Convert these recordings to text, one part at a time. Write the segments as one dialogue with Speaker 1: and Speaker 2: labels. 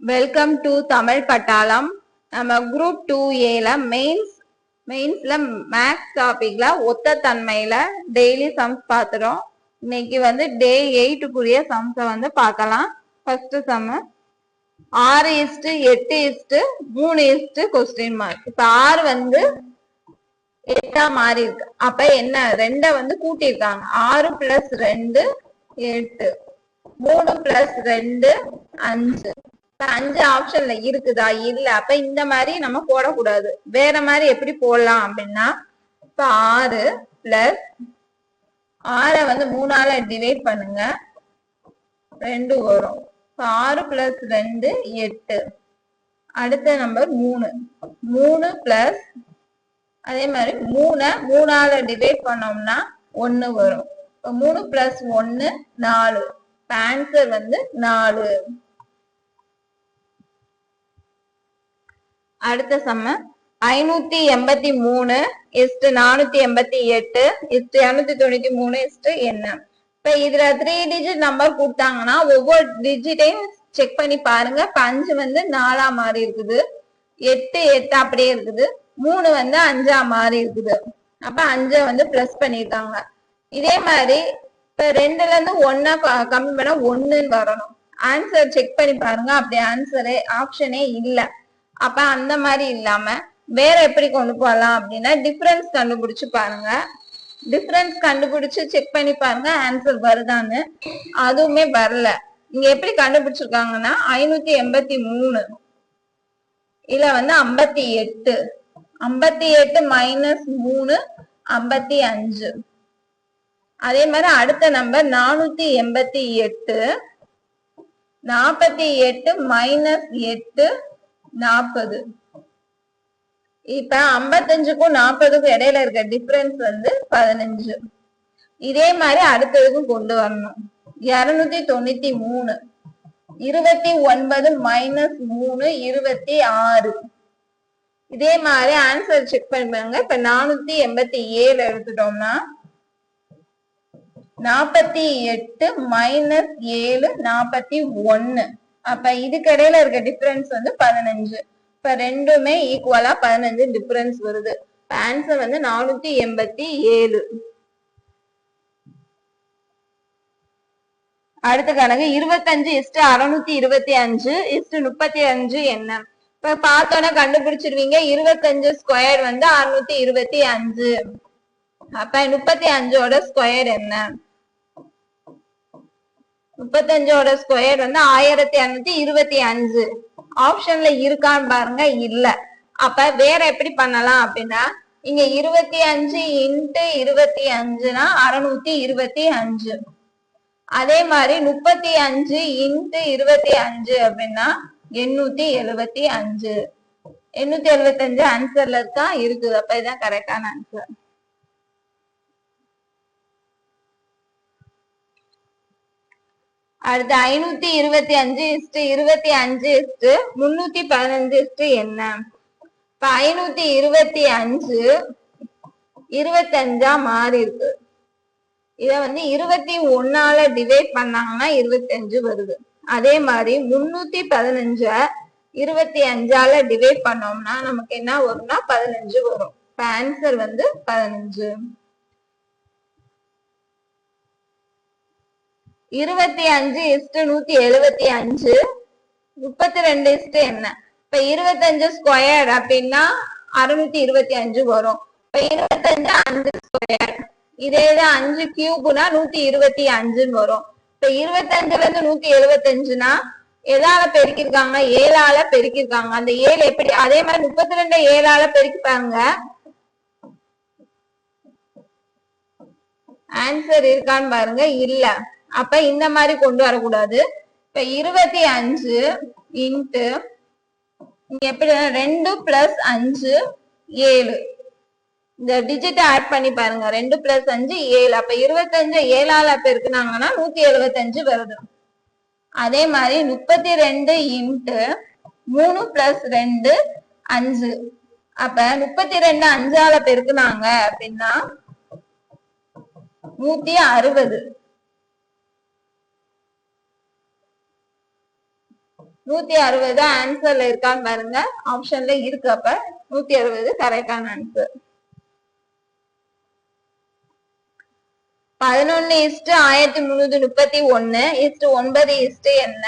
Speaker 1: Welcome to Tamil பட்டாளம் நம்ம group two ஏல மெயின்ஸ் மெயின்ஸ்ல மேக்ஸ் டாபிக்ல ஒத்த தன்மையில டெய்லி சம்ஸ் பார்த்துறோம் இன்னைக்கு வந்து டே எயிட்டுக்குரிய சம்ஸை வந்து பார்க்கலாம். ஃபர்ஸ்ட் சம் ஆறு இஸ்டு எட்டு இஸ்டு மூணு இஸ்டு கொஸ்டின் மார்க் இப்ப ஆறு வந்து எட்டா மாறி இருக்கு. அப்ப என்ன? ரெண்ட வந்து கூட்டியிருக்காங்க. ஆறு பிளஸ் ரெண்டு எட்டு. மூணு பிளஸ் ரெண்டு அஞ்சு. அஞ்சு ஆப்ஷன்ல இருக்குதா? இல்ல. அப்ப இந்த மாதிரி நம்ம போடக்கூடாது. வேற மாதிரி எப்படி போடலாம் அப்படின்னா இப்ப ஆறு பிளஸ் ஆறை வந்து மூணால டிவைட் பண்ணுங்க. ரெண்டு வரும். ஆறு பிளஸ் ரெண்டு எட்டு. அடுத்த நம்பர் மூணு. மூணு பிளஸ் அதே மாதிரி மூணை மூணால டிவைட் பண்ணோம்னா ஒன்று வரும். இப்போ மூணு பிளஸ் ஒன்று நாலு. இப்போ ஆன்சர் வந்து நாலு. அடுத்த சம்ம ஐநூத்தி எண்பத்தி மூணு இஸ்ட் நானூத்தி எண்பத்தி எட்டு இஸ்ட் இருநூத்தி தொண்ணூத்தி மூணு இஸ்ட் என்ன? இப்ப இதுல த்ரீ டிஜிட் நம்பர் கொடுத்தாங்கன்னா ஒவ்வொரு டிஜிட்டையும் செக் பண்ணி பாருங்க. இப்ப அஞ்சு வந்து நாலா மாறி இருக்குது. எட்டு எட்டு அப்படியே இருக்குது. மூணு வந்து அஞ்சா மாறி இருக்குது. அப்ப அஞ்ச வந்து பிளஸ் பண்ணிருக்காங்க. இதே மாதிரி இப்ப ரெண்டுல இருந்து ஒன்னா கம்மி பண்ண ஒண்ணுன்னு வரணும். ஆன்சர் செக் பண்ணி பாருங்க. அப்படி ஆன்சரே ஆப்ஷனே இல்லை. அப்ப அந்த மாதிரி இல்லாம வேற எப்படி கொண்டு போகலாம் அப்படின்னா டிஃபரன்ஸ் கண்டுபிடிச்சு பாருங்க. டிஃபரன்ஸ் கண்டுபிடிச்சு செக் பண்ணி பாருங்க ஆன்சர் வருதான்னு. அதுவுமே வரல. இங்க எப்படி கண்டுபிடிச்சிருக்காங்கன்னா ஐநூத்தி எண்பத்தி மூணு. இல்ல வந்து ஐம்பத்தி எட்டு. ஐம்பத்தி எட்டு மைனஸ் மூணு ஐம்பத்தி அஞ்சு. அதே மாதிரி அடுத்த நம்பர் நானூத்தி எண்பத்தி எட்டு. நாற்பத்தி எட்டு மைனஸ் எட்டு. நாற்பது இப்ப ஐம்பத்தஞ்சுக்கும் நாற்பதுக்கும் இடையில இருக்க டிஃபரன்ஸ் வந்து பதினஞ்சு. இதே மாதிரி அடுத்ததுக்கும் கொண்டு வரணும். இருநூத்தி தொண்ணூத்தி மூணு இருபத்தி ஒன்பது மைனஸ் மூணு இருபத்தி ஆறு இதே மாதிரி ஆன்சர் செக் பண்ணுவாங்க இப்ப நானூத்தி எண்பத்தி ஏழு எடுத்துட்டோம்னா நாற்பத்தி எட்டு மைனஸ் ஏழு நாற்பத்தி ஒன்னு. அப்ப இதுக்கு இடையில இருக்க டிஃபரன்ஸ் வந்து பதினஞ்சு. இப்ப ரெண்டுமே ஈக்குவலா பதினஞ்சு டிஃபரன்ஸ் வருது. ஆன்சர் வந்து நானூத்தி எண்பத்தி ஏழு. அடுத்த கணக்கு இருபத்தஞ்சு இஸ்டு அறுநூத்தி இருபத்தி அஞ்சு இஸ்டு முப்பத்தி அஞ்சு என்ன? இப்ப பார்த்தோன்னா கண்டுபிடிச்சிருவீங்க. இருபத்தஞ்சு ஸ்கொயர் வந்து அறுநூத்தி இருபத்தி அஞ்சு. அப்ப முப்பத்தி அஞ்சோட ஸ்கொயர் என்ன? முப்பத்தஞ்சோட ஸ்கொயர் வந்து ஆயிரத்தி அறுநூத்தி இருபத்தி அஞ்சு. ஆப்ஷன்ல இருக்கான்னு பாருங்க இல்ல. அப்ப வேற எப்படி பண்ணலாம் அப்படின்னா இங்க இருபத்தி அஞ்சு இன்ட்டு இருபத்தி அஞ்சுனா அறுநூத்தி இருபத்தி அஞ்சு. அதே மாதிரி முப்பத்தி அஞ்சு இன்ட்டு இருபத்தி அஞ்சு அப்படின்னா எண்ணூத்தி எழுபத்தி அஞ்சு. எண்ணூத்தி எழுபத்தி அஞ்சு ஆன்சர்ல இருக்கா இருக்குது. அப்ப இதுதான் கரெக்டான ஆன்சர் அடுத்து ஐநூத்தி இருபத்தி அஞ்சு இஸ்டு இருபத்தி அஞ்சு இஸ்டு முன்னூத்தி பதினஞ்சு இஸ்டு என்ன? இப்ப ஐநூத்தி இருபத்தி அஞ்சு இருபத்தஞ்சா மாறி இருக்கு. இத வந்து இருபத்தி ஒன்னால டிவைட் பண்ணாங்கன்னா இருபத்தி அஞ்சு வருது. அதே மாதிரி முன்னூத்தி பதினஞ்ச இருபத்தி அஞ்சால டிவைட் பண்ணோம்னா நமக்கு என்ன வரும்னா பதினஞ்சு வரும். இப்ப ஆன்சர் வந்து பதினஞ்சு. இருபத்தி அஞ்சு இஸ்டு நூத்தி எழுபத்தி அஞ்சு முப்பத்தி ரெண்டு இஸ்டு என்ன? இப்ப இருபத்தஞ்சு ஸ்கொயர் அப்படின்னா அறுநூத்தி இருபத்தி அஞ்சு வரும். இப்ப இருபத்தஞ்சு அஞ்சு ஸ்கொயர் இதே இது அஞ்சு கியூப்னா நூத்தி இருபத்தி அஞ்சுன்னு வரும். இப்ப இருபத்தஞ்சுல இருந்து நூத்தி எழுபத்தஞ்சுனா எதால பெருக்கிருக்காங்க ஏழால பெருக்கிருக்காங்க. அந்த ஏழு எப்படி? அதே மாதிரி முப்பத்தி ரெண்டு ஏழால பெருக்கிப்பாங்க ஆன்சர் இருக்கான்னு பாருங்க. இல்ல. அப்ப இந்த மாதிரி கொண்டு வரக்கூடாது. இப்ப இருபத்தி அஞ்சு இன்ட்டு எப்படி ரெண்டு பிளஸ் அஞ்சு ஏழு. இந்த டிஜிட் ஆட் பண்ணி பாருங்க. ரெண்டு பிளஸ் அஞ்சு ஏழு. அப்ப இருபத்தஞ்சு ஏழால பெருக்குனாங்கன்னா நூத்தி எழுபத்தஞ்சு வருது. அதே மாதிரி முப்பத்தி ரெண்டு இன்ட்டு மூணு பிளஸ் ரெண்டு அஞ்சு. அப்ப முப்பத்தி ரெண்டு அஞ்சால பெருக்குனாங்க அப்படின்னா நூத்தி அறுபது. நூத்தி அறுபது ஆன்சர்ல இருக்கான்னு பாருங்க. ஆப்ஷன்ல இருக்கு அப்ப. நூத்தி அறுபது கரெக்டான ஆன்சர் பதினொன்னு இஸ்டு ஆயிரத்தி முன்னூத்தி முப்பத்தி ஒன்னு இஸ்டு ஒன்பது இஸ்டு என்ன?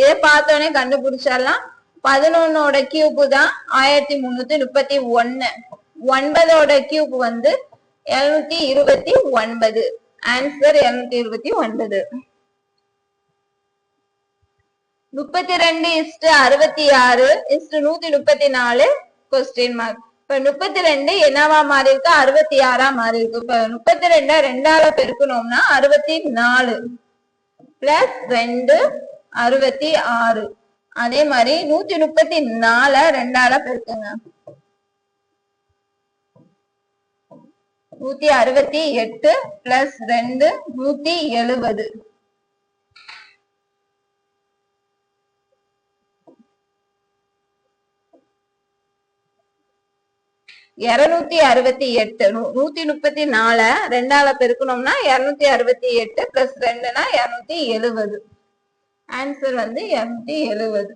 Speaker 1: இதை பார்த்தோன்னே கண்டுபிடிச்சிடலாம். பதினொன்னோட கியூப் தான் ஆயிரத்தி முன்னூத்தி முப்பத்தி ஒன்னு ஒன்பதோட கியூப் வந்து எழுநூத்தி இருபத்தி ஒன்பது. ஆன்சர் எழுநூத்தி இருபத்தி ஒன்பது. முப்பத்தி ரெண்டு இஸ்டு அறுபத்தி ஆறு இஸ்டு நூத்தி முப்பத்தி நாலு கொஸ்டின் மார்க் இப்ப முப்பத்தி ரெண்டு என்னவா மாறி இருக்கு அறுபத்தி ஆறா மாறி இருக்கு இப்ப முப்பத்தி ரெண்டா ரெண்டால பெருக்கணும்னா அறுபத்தி நாலு பிளஸ் ரெண்டு அறுபத்தி ஆறு அதே மாதிரி நூத்தி முப்பத்தி நால ரெண்டால பெருக்குங்க. நூத்தி அறுபத்தி எட்டு பிளஸ் ரெண்டு நூத்தி எழுபது. இருநூத்தி அறுபத்தி எட்டு நூத்தி முப்பத்தி நாலு ரெண்டால பெருக்கணும்னா இருநூத்தி அறுபத்தி எட்டு பிளஸ் ரெண்டுனா இருநூத்தி எழுபது ஆன்சர் வந்து இருநூத்தி எழுபது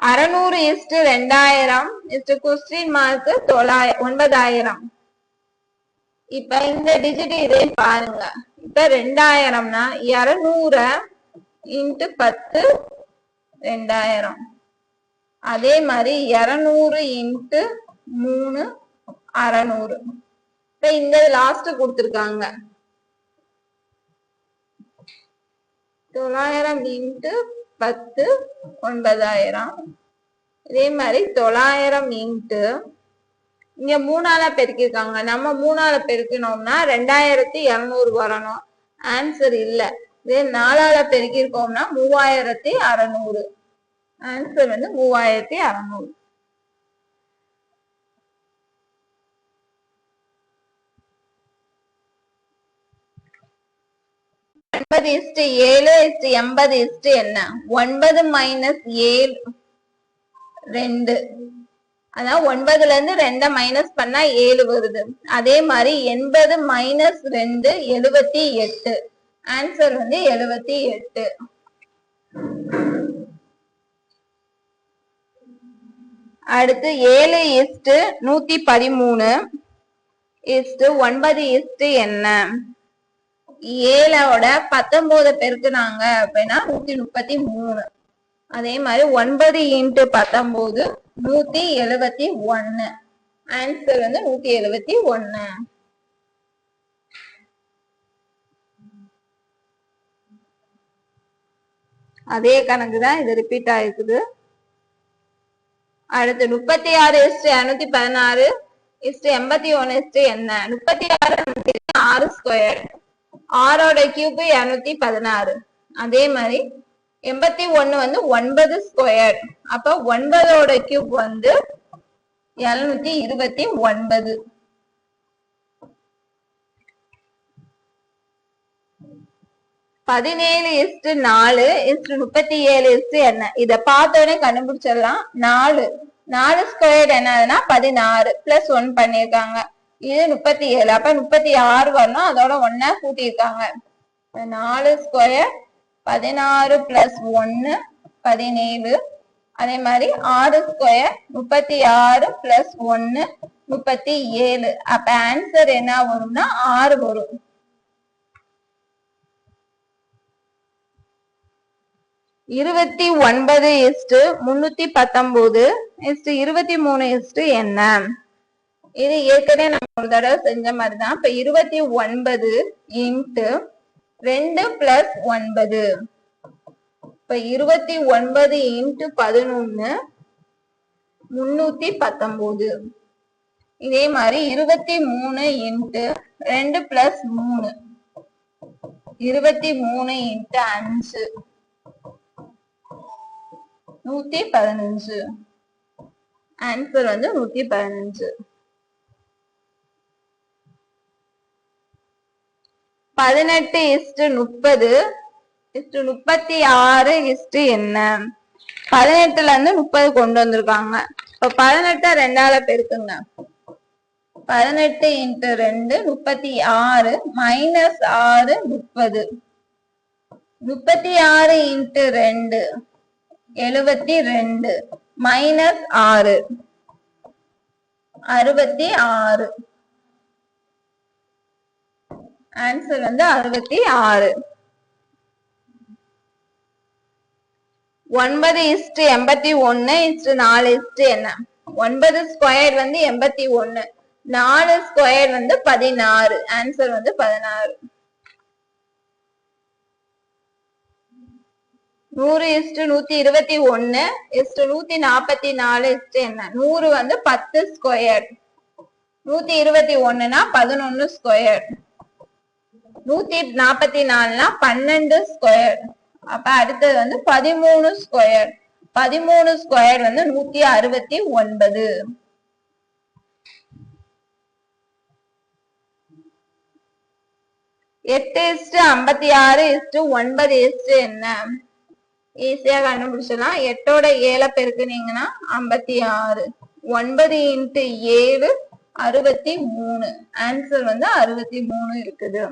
Speaker 1: அறநூறு இஸ்டு ரெண்டாயிரம் இஸ்டு கொஸ்டின் மார்க் தொள்ளாயிரம் ஒன்பதாயிரம். இப்ப இந்த டிஜிட் இதே பாருங்க. இப்ப ரெண்டாயிரம்னா இருநூற இன்ட்டு பத்து ரெண்டாயிரம். அதே மாதிரி இரநூறு இன்ட்டு மூணு அறநூறு. இப்ப இந்த லாஸ்ட் கொடுத்துருக்காங்க. தொள்ளாயிரம் இன்ட்டு பத்து ஒன்பதாயிரம். இதே மாதிரி தொள்ளாயிரம் இன்ட்டு இங்க மூணால பெருக்கிருக்காங்க நம்ம மூணால பெருக்கினோம்னா ரெண்டாயிரத்தி இரநூறு வரணும். ஆன்சர் இல்ல. இதே நாலால பெருக்கிருக்கோம்னா மூவாயிரத்தி அறநூறு. ஆன்சர் வந்து மூவாயிரத்தி அறநூறு. எண்பது இஸ்டு ஏழு இஸ்டு எண்பது இஸ்டு என்ன? ஒன்பது மைனஸ் ஏழு ரெண்டு. அதான் ஒன்பதுல இருந்து ரெண்ட மைனஸ் பண்ணா ஏழு வருது. அதே மாதிரி எண்பது மைனஸ் ரெண்டு எழுபத்தி எட்டு. ஆன்சர் வந்து எழுபத்தி எட்டு. அடுத்து ஏழு இஸ்டு நூத்தி பதிமூணு இஸ்டு ஒன்பது இஸ்டு என்ன? ஏழோட பத்தொன்பது பெருக்குனாங்க அப்படின்னா நூத்தி முப்பத்தி மூணு. அதே மாதிரி ஒன்பது இன்ட்டு பத்தொன்பது நூத்தி எழுபத்தி ஒன்னு ஆன்சர் வந்து நூத்தி எழுபத்தி ஒன்னு அதே கணக்கு தான் இது ரிப்பீட் ஆயிருக்குது அடுத்து முப்பத்தி ஆறு இஸ்டு இருநூத்தி பதினாறு இஸ்டு எண்பத்தி ஒன்னு இஸ்டு என்ன? முப்பத்தி ஆறு ஆறு ஸ்கொயர் ஆறோட கியூப் இருநூத்தி பதினாறு. அதே மாதிரி எண்பத்தி ஒண்ணு வந்து ஒன்பது ஸ்கொயர் அப்ப ஒன்பதோட கியூப் வந்து எழுநூத்தி இருபத்தி ஒன்பது. பதினேழு இஸ்டு நாலு இஸ்டு முப்பத்தி ஏழு இஸ்டு என்ன? இத பார்த்தோடனே கண்டுபிடிச்சிடலாம். நாலு. நாலு ஸ்கொயர் என்னதுன்னா பதினாறு. பிளஸ் ஒன் பண்ணிருக்காங்க இது முப்பத்தி ஏழு அப்ப முப்பத்தி ஆறு வரணும். அதோட ஒன்ன கூட்டியிருக்காங்க. நாலு ஸ்கொயர் பதினாறு பிளஸ் ஒன்னு பதினேழு. அதே மாதிரி ஆறு ஸ்கொயர் முப்பத்தி ஆறு பிளஸ் ஒன்னு முப்பத்தி ஏழு அப்ப ஆன்சர் என்ன வரும்னா ஆறு வரும். இருபத்தி ஒன்பது இஸ்டு முன்னூத்தி பத்தொன்பது இஸ்டு இருபத்தி மூணு இஸ்டு என்ன? இது ஏற்கனவே நம்ம ஒரு தடவை செஞ்ச மாதிரி தான் இப்ப இருபத்தி ஒன்பது இன்ட்டு ரெண்டு பிளஸ் ஒன்பது. இப்ப இருபத்தி ஒன்பது இன்ட்டு பதினொன்னு முன்னூத்தி பத்தொன்பது இதே மாதிரி இருபத்தி மூணு இன்ட்டு ரெண்டு பிளஸ் மூணு. இருபத்தி மூணு இன்ட்டு அஞ்சு. நூத்தி பதினஞ்சு. ஆன்சர் வந்து நூத்தி பதினஞ்சு. பதினெட்டு இஸ்டு முப்பது இஸ்டு முப்பத்தி ஆறு இஸ்டு என்ன? பதினெட்டுல இருந்து முப்பது கொண்டு வந்திருக்காங்க. இப்ப பதினெட்டு ரெண்டால பெருக்குங்க. பதினெட்டு இன்ட்டு ரெண்டு முப்பத்தி ஆறு மைனஸ் ஆறு முப்பது. முப்பத்தி ஆறு இன்ட்டு ரெண்டு. எழுபத்தி ரெண்டு. மைனஸ் ஆறு. அறுபத்தி ஆறு. ஆன்சர் வந்து அறுபத்தி ஆறு. ஒன்பது இஸ்டு எண்பத்தி ஒன்னு இஸ்டு நாலு இஸ்டு என்ன? ஒன்பது ஸ்கொயர் வந்து எண்பத்தி ஒன்னு. நாலு ஸ்கொயர் வந்து பதினாறு. ஆன்சர் வந்து பதினாறு. நூறு இஸ்டு நூத்தி இருபத்தி ஒன்னு இஸ்டு நூத்தி நாப்பத்தி நாலு இஸ்டு என்ன? நூறு வந்து பத்து ஸ்கொயர். நூத்தி இருபத்தி ஒண்ணுனா பதினொன்னு ஸ்கொயர். நூத்தி நாப்பத்தி நாலுனா பன்னெண்டு ஸ்கொயர். அப்ப அடுத்தது வந்து பதிமூணு ஸ்கொயர். பதிமூணு ஸ்கொயர் வந்து நூத்தி அறுபத்தி ஒன்பது. எட்டு இஸ்டு ஐம்பத்தி ஆறு இஸ்டு ஒன்பது இஸ்டு என்ன? ஈஸியா கண்டுபிடிச்சிடலாம். எட்டோட ஏழை பெருக்குனீங்கன்னா ஐம்பத்தி ஆறு. ஒன்பது இன்ட்டு ஏழு அறுபத்தி மூணு. ஆன்சர் வந்து அறுபத்தி மூணு இருக்குது.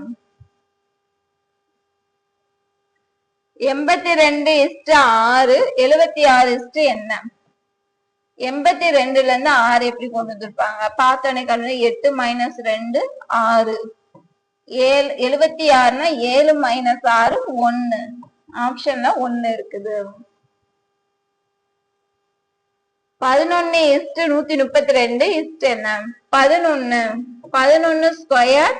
Speaker 1: எண்பத்தி ரெண்டு இஸ்டு ஆறு எழுபத்தி ஆறு இஸ்டு என்ன? எண்பத்தி ரெண்டுல இருந்து ஆறு எப்படி கொண்டு வந்திருப்பாங்க? பார்த்தோன்னே கல்வி எட்டு மைனஸ் ரெண்டு ஆறு. ஏழு எழுபத்தி ஆறுனா ஏழு மைனஸ் ஆறு ஒன்னு ஆப்ஷன்ல ஒன்னு இருக்குது. பதினொன்னு இஸ்ட் நூத்தி முப்பத்தி ரெண்டு இஸ்ட் என்ன? பதினொன்னு பதினொன்னு ஸ்கொயர்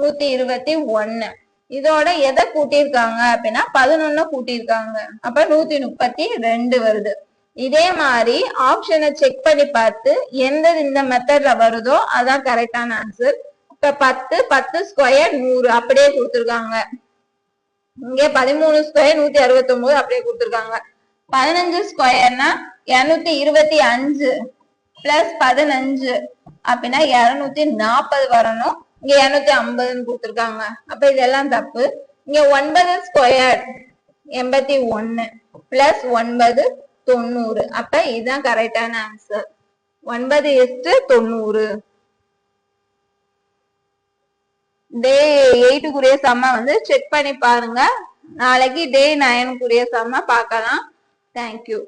Speaker 1: நூத்தி இருபத்தி ஒன்னு இதோட எதை கூட்டியிருக்காங்க அப்படின்னா பதினொன்னு கூட்டியிருக்காங்க. அப்ப நூத்தி முப்பத்தி ரெண்டு வருது. இதே மாதிரி ஆப்ஷனை செக் பண்ணி பார்த்து எந்த இந்த மெத்தட்ல வருதோ அதான் கரெக்டான ஆன்சர் இப்ப பத்து பத்து ஸ்கொயர் நூறு அப்படியே கொடுத்துருக்காங்க. இங்கே பதிமூணு ஸ்கொயர் நூத்தி அறுபத்தி ஒன்பது அப்படியே கொடுத்துருக்காங்க. பதினஞ்சு ஸ்கொயர்னா இருநூத்தி இருபத்தி அஞ்சு பிளஸ் பதினஞ்சு அப்படின்னா இருநூத்தி நாற்பது வரணும். இங்க இருநூத்தி ஐம்பதுன்னு கொடுத்துருக்காங்க. அப்ப இதெல்லாம் தப்பு. இங்க ஒன்பது ஸ்கொயர் எண்பத்தி ஒன்னு பிளஸ் ஒன்பது தொண்ணூறு. அப்ப இதுதான் கரெக்டான ஆன்சர் ஒன்பது எட்டு தொண்ணூறு. டே எயிட்டுக்குரிய சம்ம வந்து செக் பண்ணி பாருங்க. நாளைக்கு டே நைனுக்குரிய சம்ம பார்க்கலாம். தேங்க்யூ